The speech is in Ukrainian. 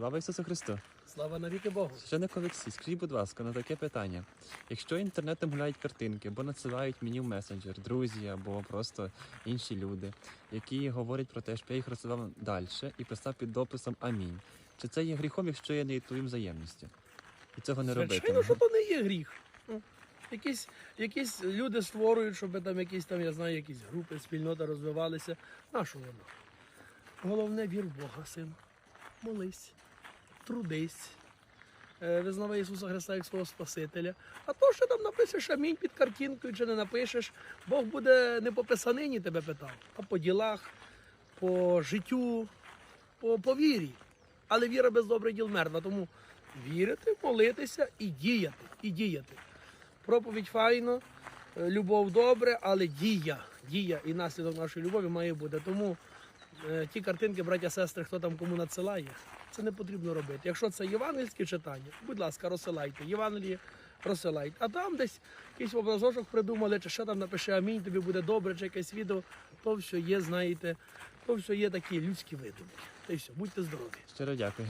Слава Ісусу Христу! Слава навіки Богу. Священник Олексій, скажіть, будь ласка, на таке питання. Якщо інтернетом гуляють картинки, або надсилають мені в месенджер, друзі або просто інші люди, які говорять про те, що я їх розсилав далі і писав під дописом Амінь. Чи це є гріхом, якщо я не відповім взаємності? І цього не робити. Звичайно, що то не є гріх. Ну, Якісь, якісь люди створюють, щоб там якісь там, я знаю, якісь групи, спільнота розвивалися. На що воно? Головне вір в Бога, син. Молись, трудись. е, Визнавай Ісуса Христа як свого Спасителя. А то, що там напишеш амінь під картинкою чи не напишеш, Бог буде не по писанині тебе питав, а по ділах, по життю, по, по вірі. Але віра без добрих діл мертва. Тому вірити, молитися і діяти. І діяти. Проповідь файно, е, любов добре, але дія, дія і наслідок нашої любові має бути. Тому ті картинки, браття, сестри, хто там кому надсилає, це не потрібно робити. Якщо це євангельське читання, будь ласка, розсилайте. Євангеліє розсилайте. А там десь якийсь образочок придумали, чи що там напише амінь, тобі буде добре, чи якесь відео, то все є, знаєте, то все є такі людські видумки. Та й все, будьте здорові. Щиро дякую.